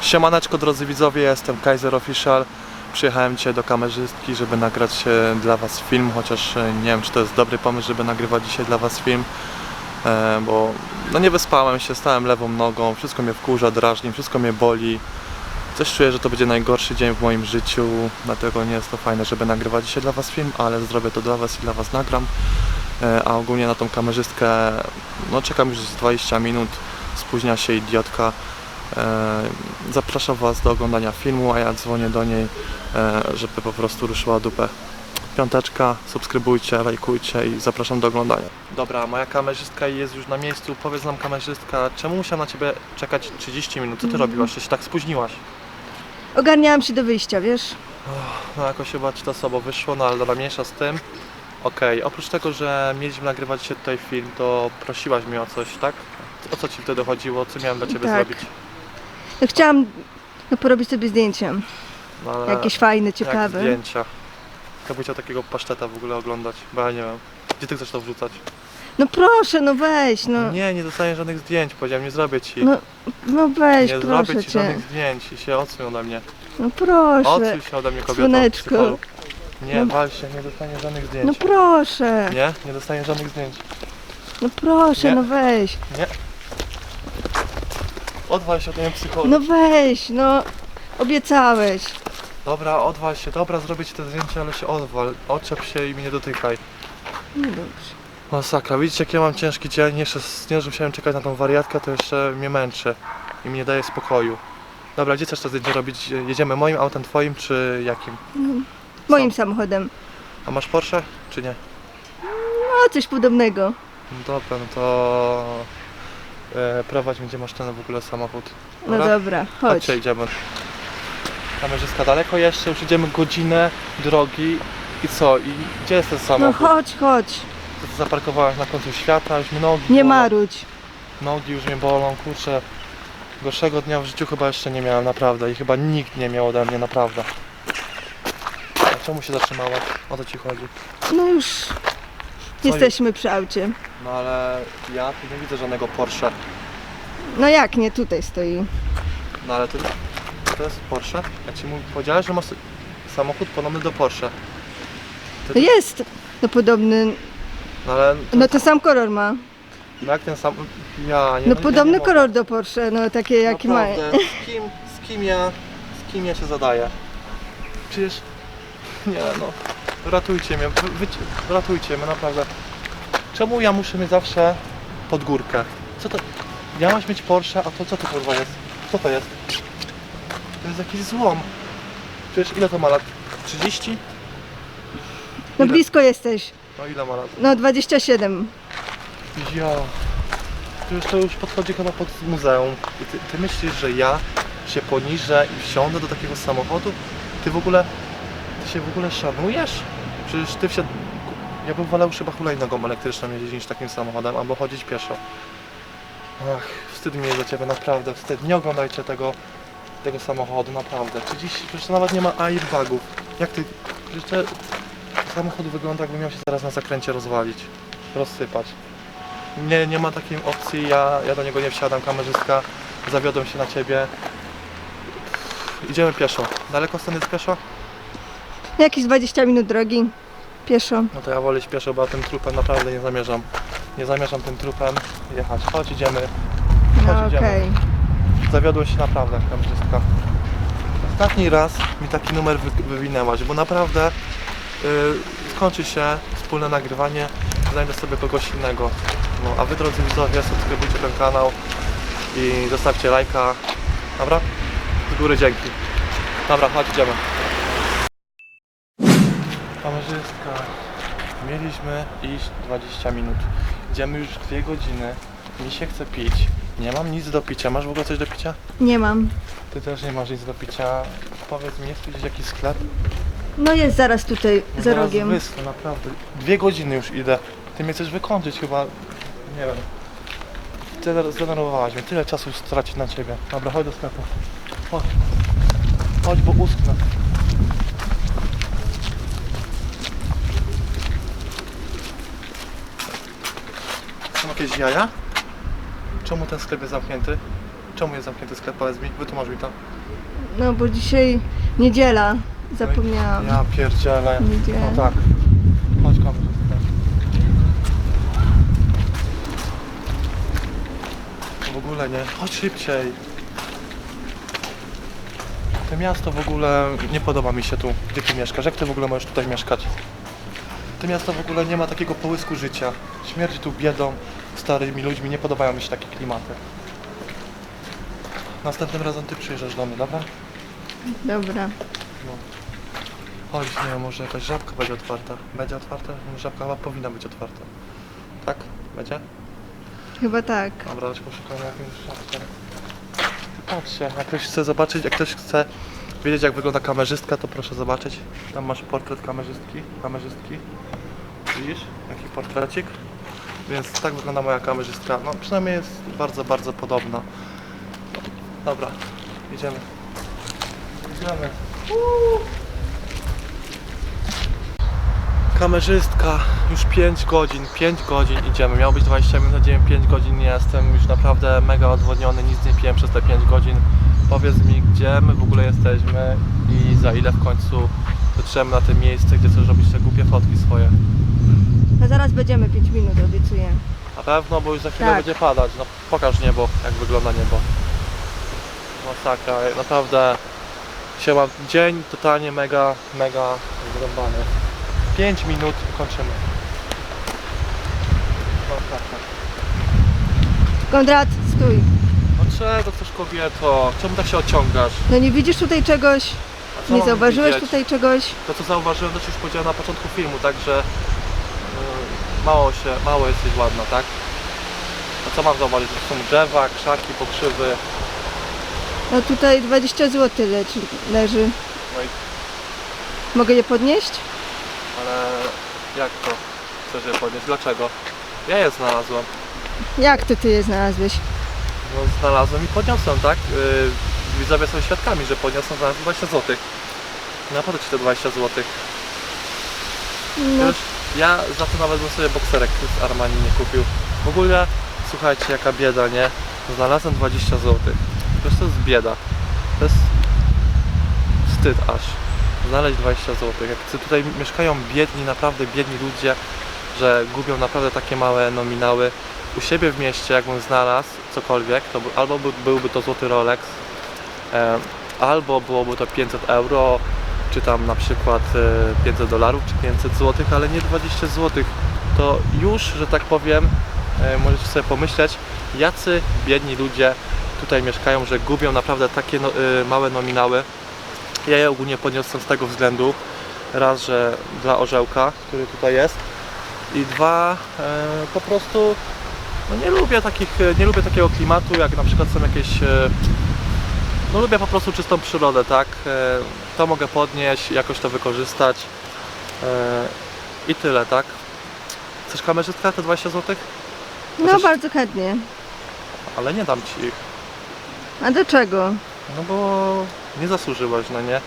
Siemaneczko drodzy widzowie, jestem Kaiser Official. Przyjechałem dzisiaj do kamerzystki, żeby nagrać e, dla Was film, chociaż e, nie wiem czy to jest dobry pomysł, żeby nagrywać dzisiaj dla Was film, e, bo no nie wyspałem się, stałem lewą nogą, wszystko mnie wkurza, drażni, wszystko mnie boli. Coś czuję, że to będzie najgorszy dzień w moim życiu, dlatego nie jest to fajne, żeby nagrywać dzisiaj dla Was film, ale zrobię to dla Was i dla Was nagram. A ogólnie na tą kamerzystkę, no czekam już z 20 minut, spóźnia się idiotka. E, Zapraszam Was do oglądania filmu, a ja dzwonię do niej, e, żeby po prostu ruszyła dupę. Piąteczka, subskrybujcie, lajkujcie i zapraszam do oglądania. Dobra, moja kamerzystka jest już na miejscu. Powiedz nam kamerzystka, czemu musiała na Ciebie czekać 30 minut? Co Ty robiłaś? Że się tak spóźniłaś? Ogarniałam się do wyjścia, wiesz? No jakoś chyba ci to sobą wyszło, no ale dobra, mniejsza z tym. Okej, oprócz tego, że mieliśmy nagrywać dzisiaj tutaj film, to prosiłaś mnie o coś, tak? O co Ci wtedy chodziło? Co miałem dla Ciebie Tak. zrobić? No chciałam no, porobić sobie zdjęcia. No, ale Jakieś fajne, jak ciekawe. zdjęcia. Kto by chciał takiego paszteta w ogóle oglądać? Bo ja nie wiem. Gdzie Ty chcesz to wrzucać? No proszę, no weź, no. Nie, nie dostaniesz żadnych zdjęć, powiedziałem, nie zrobię Ci. No, no weź, nie proszę zrobię Ci cię. żadnych zdjęć i się odsuń ode mnie. No proszę. Odsuń się ode mnie kobieto. Słoneczko. psycholog. Nie, No. wal się, nie dostaniesz żadnych zdjęć. No proszę. Nie, nie dostaniesz żadnych zdjęć. No proszę, Nie. no weź. Nie. Odwal się od mnie psycholog. No weź, no. Obiecałeś. Dobra, odwal się, dobra, zrobię ci te zdjęcia, ale się odwal. Oczep się i mnie nie dotykaj. No dobrze. Masakra, widzicie jak ja mam ciężki dzień, jeszcze z- nie, że musiałem czekać na tą wariatkę, to jeszcze mnie męczy i mi nie daje spokoju. Dobra, gdzie chcesz to zdjęcie robić? Jedziemy moim autem, twoim czy jakim? Moim samochodem. A masz Porsche czy nie? No coś podobnego. No dobra, no to e, prowadź mnie, gdzie masz ten w ogóle samochód. No dobra, chodź. Chodźcie, idziemy. Kamerzyska daleko jeszcze, już idziemy godzinę drogi i co? I gdzie jest ten No samochód? chodź, chodź. To zaparkowałaś na końcu świata, już mi nogi Nie bolą. marudź. Nogi już mnie bolą, kurczę. Gorszego dnia w życiu chyba jeszcze nie miałem, naprawdę. I chyba nikt nie miał ode mnie, naprawdę. A czemu się zatrzymałaś? O co ci chodzi? No już jesteśmy przy aucie. No ale ja tu nie widzę żadnego Porsche. No jak nie, tutaj stoi. No ale to, to jest Porsche? Ja ci powiedziałeś, że masz samochód podobny do Porsche. No jest. No podobny. No ale No to sam kolor ma. no jak ten sam... Ja nie No podobny kolor do Porsche, no takie jaki ma. Naprawdę, Z kim, z kim ja, z kim ja się zadaję? Przecież, nie no, ratujcie mnie, wy, wy, ratujcie mnie, naprawdę. Czemu ja muszę mieć zawsze pod górkę? Co to, ja masz mieć Porsche, a to co to kurwa jest? Co to jest? To jest jakiś złom. Przecież ile to ma lat? 30? No Ile? blisko jesteś. No ile ma lat? No 27. Ja. Przecież to już podchodzi chyba pod muzeum. I ty, ty myślisz, że ja się poniżę i wsiądę do takiego samochodu? Ty w ogóle, ty się w ogóle szanujesz? Przecież ty wsiad... Ja bym wolał chyba hulajnogą elektryczną jeździć niż takim samochodem, albo chodzić pieszo. Ach, wstyd mi jest za ciebie, naprawdę, wstyd. Nie oglądajcie tego, tego samochodu, naprawdę. Czy dziś, przecież nawet nie ma airbagów. Jak ty, przecież samochód wygląda jakby miał się zaraz na zakręcie rozwalić, rozsypać. Nie, nie ma takiej opcji, ja, ja do niego nie wsiadam, kamerzystka, zawiodłem się na ciebie. Idziemy pieszo. Daleko stąd jest pieszo? Jakieś 20 minut drogi. Pieszo. No to ja wolę iść pieszo, bo ja tym trupem naprawdę nie zamierzam. Nie zamierzam tym trupem jechać. Chodź, idziemy. No Chodź, idziemy. okej. Zawiodłem się naprawdę, kamerzystka. Ostatni raz mi taki numer wy, wywinęłaś, bo naprawdę yy, skończy się wspólne nagrywanie, znajdę sobie kogoś innego. No, a wy drodzy widzowie, subskrybujcie ten kanał i zostawcie lajka. Dobra? Z góry dzięki. Dobra, chodź, idziemy. Kamerzystka, mieliśmy iść 20 minut. Idziemy już 2 godziny. Mi się chce pić. Nie mam nic do picia. Masz w ogóle coś do picia? Nie mam. Ty też nie masz nic do picia. Powiedz mi, jest tu gdzieś jakiś sklep? No jest zaraz tutaj No za zaraz rogiem. Wyschnę, naprawdę. Dwie godziny już idę. Ty mnie chcesz wykończyć chyba. Nie wiem. Ty zdenerwowałaś mnie. Tyle czasu stracić na ciebie. Dobra, chodź do sklepu. Chodź. Chodź, bo usknę. Jakieś jaja? Czemu ten sklep jest zamknięty? Czemu jest zamknięty sklep? Powiedz mi, wytłumacz mi to. No bo dzisiaj niedziela. Zapomniałam. Ja pierdzielę. Niedziela. No tak. Chodź kamerzysta. W ogóle nie. Chodź szybciej. To miasto w ogóle nie podoba mi się tu, gdzie ty mieszkasz. Jak ty w ogóle możesz tutaj mieszkać? To miasto w ogóle nie ma takiego połysku życia. Śmierdzi tu biedą, starymi ludźmi. Nie podobają mi się takie klimaty. Następnym razem ty przyjeżdżasz do mnie, dobra? Dobra. Chodź, nie wiem, może jakaś żabka będzie otwarta. Będzie otwarta? Żabka chyba powinna być otwarta. Tak? Będzie? Chyba tak. Dobra, już poszukamy jakiegoś żabkę. Patrzcie, jak ktoś chce zobaczyć, jak ktoś chce wiedzieć jak wygląda kamerzystka, to proszę zobaczyć. Tam masz portret kamerzystki, kamerzystki. Widzisz? Jaki portrecik? Więc tak wygląda moja kamerzystka. No przynajmniej jest bardzo, bardzo podobna. Dobra, idziemy. Idziemy. Kamerzystka, już 5 godzin, 5 godzin idziemy. Miało być 20 minut, idziemy 5 godzin, nie jestem już naprawdę mega odwodniony, nic nie piłem przez te 5 godzin. Powiedz mi, gdzie my w ogóle jesteśmy i za ile w końcu dotrzemy na to miejsce, gdzie chcesz robić te głupie fotki swoje. No zaraz będziemy 5 minut, obiecuję. Na pewno, bo już za chwilę Tak. będzie padać. No pokaż niebo, jak wygląda niebo. Masakra, naprawdę się mam dzień totalnie mega, mega zrąbany. 5 minut i kończymy. Masakra. Konrad, stój. No czego chcesz kobieto? Czemu tak się ociągasz? No nie widzisz tutaj czegoś? A co Nie zauważyłeś widzieć? tutaj czegoś? To co zauważyłem, to ci już powiedziałem na początku filmu, także mało się, mało jesteś ładna, tak? A co mam zauważyć? To są drzewa, krzaki, pokrzywy. No tutaj 20 zł leży. leży. No i Mogę je podnieść? Ale jak to chcesz je podnieść? Dlaczego? Ja je znalazłem. Jak ty ty je znalazłeś? No znalazłem i podniosłem, tak? Yy, widzowie są świadkami, że podniosłem znalazłem 20 zł. Na po co ci te 20 zł? No, Już ja za to nawet bym sobie bokserek z Armani nie kupił. W ogóle, słuchajcie, jaka bieda, nie? Znalazłem 20 zł. To jest bieda. To jest wstyd aż. Znaleźć 20 zł. Jak tutaj mieszkają biedni, naprawdę biedni ludzie, że gubią naprawdę takie małe nominały. U siebie w mieście, jakbym znalazł cokolwiek, to albo by, byłby to złoty Rolex, albo byłoby to 500 euro, czy tam na przykład e, 500 dolarów, czy 500 zł, ale nie 20 zł. To już, że tak powiem, e, możecie sobie pomyśleć, jacy biedni ludzie tutaj mieszkają, że gubią naprawdę takie no, e, małe nominały. Ja je ogólnie podniosłem z tego względu, raz, że dla orzełka, który tutaj jest i dwa, e, po prostu no nie lubię takich, e, nie lubię takiego klimatu, jak na przykład są jakieś e, no lubię po prostu czystą przyrodę, tak? E, To mogę podnieść, jakoś to wykorzystać. E, I tyle, tak? Chcesz kamerzystka te 20 zł? no bardzo chętnie. Ale nie dam ci ich. A dlaczego? No bo nie zasłużyłaś, no nie?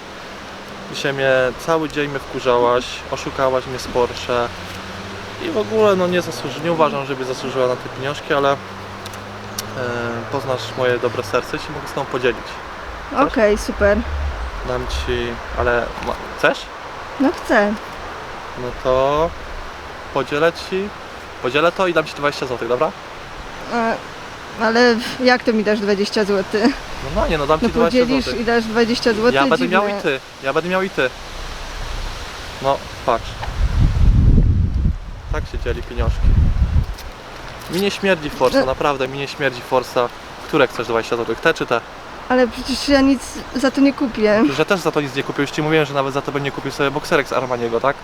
Dzisiaj mnie cały dzień mnie wkurzałaś, oszukałaś mnie z Porsche i w ogóle no nie zasłuży, nie uważam, żeby zasłużyła na te pieniążki, ale e, poznasz moje dobre serce i się mogę z tą podzielić. Okej, super. Dam ci, ale ma, chcesz? No chcę. No to podzielę ci, podzielę to i dam ci 20 zł, dobra? A, ale jak to mi dasz 20 zł? No no nie, no dam ci No 20 podzielisz zł. i dasz 20 zł? Ja będę miał i ty, ja będę miał i ty. No, patrz. Tak się dzieli pieniążki. Mi nie śmierdzi Forsa, No. naprawdę mi nie śmierdzi Forsa. Które chcesz 20 zł? Te czy te? Ale przecież ja nic za to nie kupię. Że też za to nic nie kupił. Już ci mówiłem, że nawet za to bym nie kupił sobie bokserek z Armaniego, tak?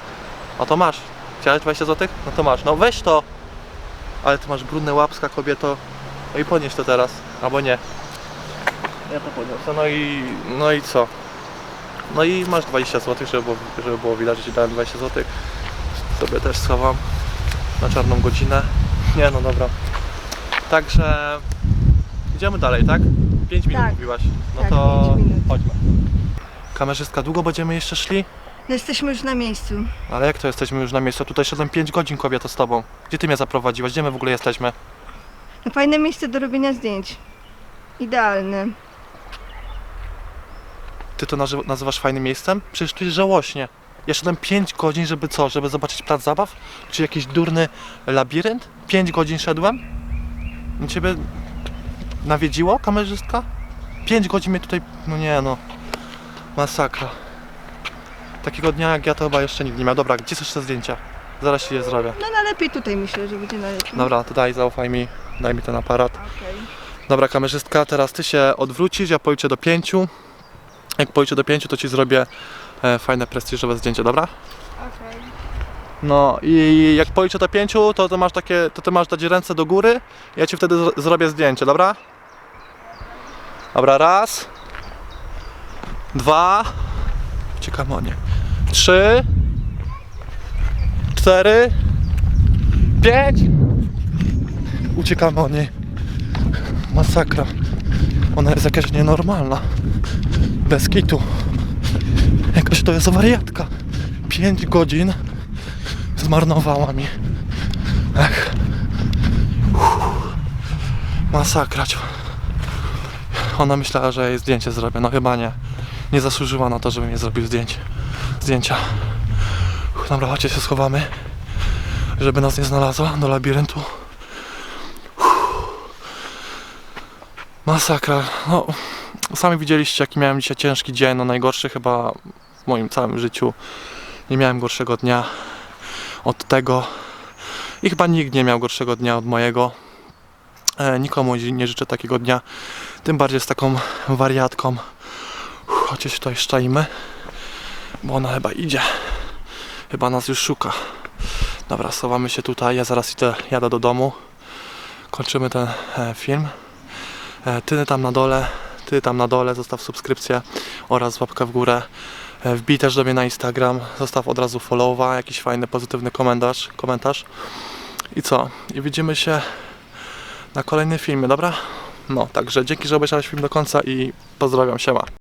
No to masz. Chciałeś 20 zł? No to masz. No weź to! Ale ty masz brudne łapska, kobieto. No i podnieś to teraz. Albo nie. Ja to podniosę. No i, no i co? No i masz 20 zł, żeby było, żeby było widać, że ci dałem 20 zł. Sobie też schowam na czarną godzinę. Nie no dobra. Także idziemy dalej, tak? 5 minut Tak. mówiłaś. No Tak, to pięć minut. chodźmy. Kamerzystka, długo będziemy jeszcze szli? No Jesteśmy już na miejscu. Ale jak to jesteśmy już na miejscu? Tutaj szedłem 5 godzin kobieto z tobą. Gdzie ty mnie zaprowadziłaś? Gdzie my w ogóle jesteśmy? No fajne miejsce do robienia zdjęć. Idealny. Ty to nazy- nazywasz fajnym miejscem? Przecież tu jest żałośnie. Ja szedłem 5 godzin, żeby co? Żeby zobaczyć plac zabaw? Czy jakiś durny labirynt? 5 godzin szedłem? I Ciebie nawiedziło kamerzystka? 5 godzin mnie tutaj... No nie no. Masakra. Takiego dnia jak ja to chyba jeszcze nikt nie miał. Dobra, gdzie są jeszcze zdjęcia? Zaraz ci je zrobię. No najlepiej tutaj myślę, że będzie najlepiej. Dobra, to daj, zaufaj mi. Daj mi ten aparat. Okej. Dobra, kamerzystka, teraz ty się odwrócisz, ja policzę do pięciu. Jak policzę do pięciu, to ci zrobię e, fajne, prestiżowe zdjęcie, dobra? Okej. No i jak policzę do pięciu, to ty masz takie, to ty masz dać ręce do góry, ja ci wtedy zro- zrobię zdjęcie, dobra? Dobra, raz, dwa, uciekamy o nie, trzy, cztery, pięć, uciekamy o niej. Masakra. Ona jest jakaś nienormalna. Bez kitu. Jakaś to jest wariatka. 5 godzin zmarnowała mi. Ech. Uff. Masakra. Ona myślała, że jej zdjęcie zrobię. No chyba nie. Nie zasłużyła na to, żebym jej zrobił zdjęcie. zdjęcia. Uff, Dobra, chodźcie się schowamy. Żeby nas nie znalazła do labiryntu. Masakra. No, sami widzieliście, jaki miałem dzisiaj ciężki dzień. No, najgorszy chyba w moim całym życiu. Nie miałem gorszego dnia od tego. I chyba nikt nie miał gorszego dnia od mojego. E, nikomu nie życzę takiego dnia. Tym bardziej z taką wariatką. Uff, Chodźcie się tutaj szczaimy. Bo ona chyba idzie. Chyba nas już szuka. Dobra, schowamy się tutaj. Ja zaraz idę, jadę do domu. Kończymy ten e, film. E, Ty tam na dole, ty tam na dole, zostaw subskrypcję oraz łapkę w górę. E, Wbij też do mnie na Instagram, zostaw od razu followa, jakiś fajny, pozytywny komentarz, komentarz. I co? I widzimy się na kolejnym filmie, dobra? No, także dzięki, że obejrzałeś film do końca i pozdrawiam, siema.